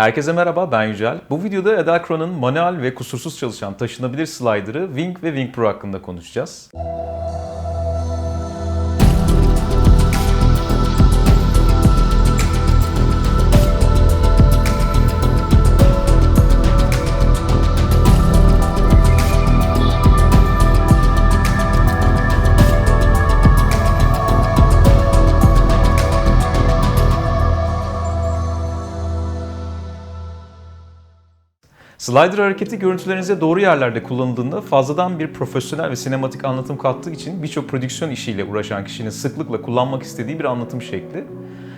Herkese merhaba ben Yücel. Bu videoda Edelkron'un manuel ve kusursuz çalışan taşınabilir slider'ı Wing ve Wing Pro hakkında konuşacağız. Slider hareketi görüntülerinize doğru yerlerde kullanıldığında fazladan bir profesyonel ve sinematik anlatım kattığı için birçok prodüksiyon işiyle uğraşan kişinin sıklıkla kullanmak istediği bir anlatım şekli.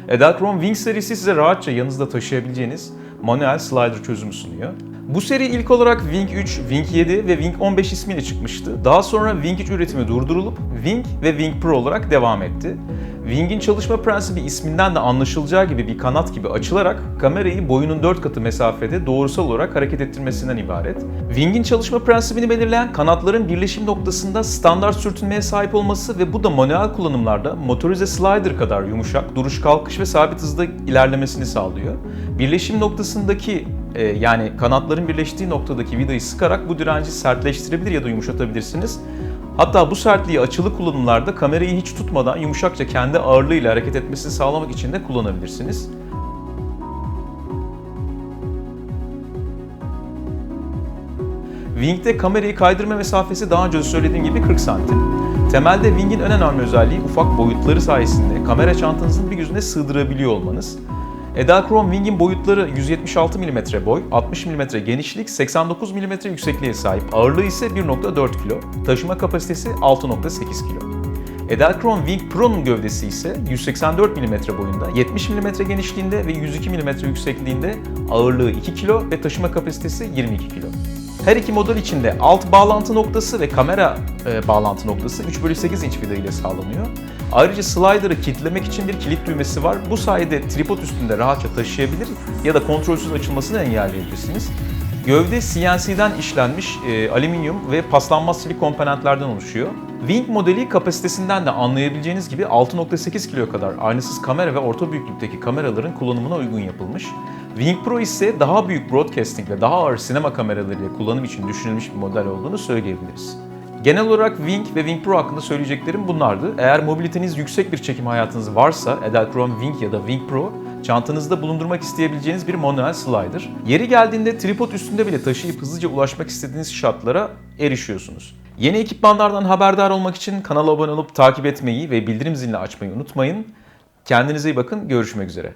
Edelkron Wing serisi size rahatça yanınızda taşıyabileceğiniz manuel slider çözümü sunuyor. Bu seri ilk olarak Wing 3, Wing 7 ve Wing 15 ismiyle çıkmıştı. Daha sonra Wing 3 üretimi durdurulup Wing ve Wing Pro olarak devam etti. Wing'in çalışma prensibi isminden de anlaşılacağı gibi bir kanat gibi açılarak kamerayı boyunun 4 katı mesafede doğrusal olarak hareket ettirmesinden ibaret. Wing'in çalışma prensibini belirleyen kanatların birleşim noktasında standart sürtünmeye sahip olması ve bu da manuel kullanımlarda motorize slider kadar yumuşak, duruş kalkış ve sabit hızda ilerlemesini sağlıyor. Birleşim noktasındaki e, yani kanatların birleştiği noktadaki vidayı sıkarak bu direnci sertleştirebilir ya da yumuşatabilirsiniz. Hatta bu sertliği açılı kullanımlarda kamerayı hiç tutmadan yumuşakça kendi ağırlığıyla hareket etmesini sağlamak için de kullanabilirsiniz. Wing'de kamerayı kaydırma mesafesi daha önce söylediğim gibi 40 santim. Temelde Wing'in en önemli özelliği ufak boyutları sayesinde kamera çantanızın bir yüzüne sığdırabiliyor olmanız. Edelkron Wing'in boyutları 176 mm boy, 60 mm genişlik, 89 mm yüksekliğe sahip. Ağırlığı ise 1.4 kilo. Taşıma kapasitesi 6.8 kilo. Edelkron Wing Pro'nun gövdesi ise 184 mm boyunda, 70 mm genişliğinde ve 102 mm yüksekliğinde ağırlığı 2 kilo ve taşıma kapasitesi 22 kilo. Her iki model içinde alt bağlantı noktası ve kamera e, bağlantı noktası 3 bölü 8 inç vida ile sağlanıyor. Ayrıca slider'ı kilitlemek için bir kilit düğmesi var. Bu sayede tripod üstünde rahatça taşıyabilir ya da kontrolsüz açılmasını engelleyebilirsiniz. Gövde CNC'den işlenmiş e, alüminyum ve paslanmaz silik komponentlerden oluşuyor. Wing modeli kapasitesinden de anlayabileceğiniz gibi 6.8 kilo kadar aynasız kamera ve orta büyüklükteki kameraların kullanımına uygun yapılmış. Wing Pro ise daha büyük broadcasting ve daha ağır sinema kameralarıyla kullanım için düşünülmüş bir model olduğunu söyleyebiliriz. Genel olarak Wing ve Wing Pro hakkında söyleyeceklerim bunlardı. Eğer mobiliteniz yüksek bir çekim hayatınız varsa Edelkron Wing ya da Wing Pro çantanızda bulundurmak isteyebileceğiniz bir manuel slider. Yeri geldiğinde tripod üstünde bile taşıyıp hızlıca ulaşmak istediğiniz şartlara erişiyorsunuz. Yeni ekipmanlardan haberdar olmak için kanala abone olup takip etmeyi ve bildirim zilini açmayı unutmayın. Kendinize iyi bakın, görüşmek üzere.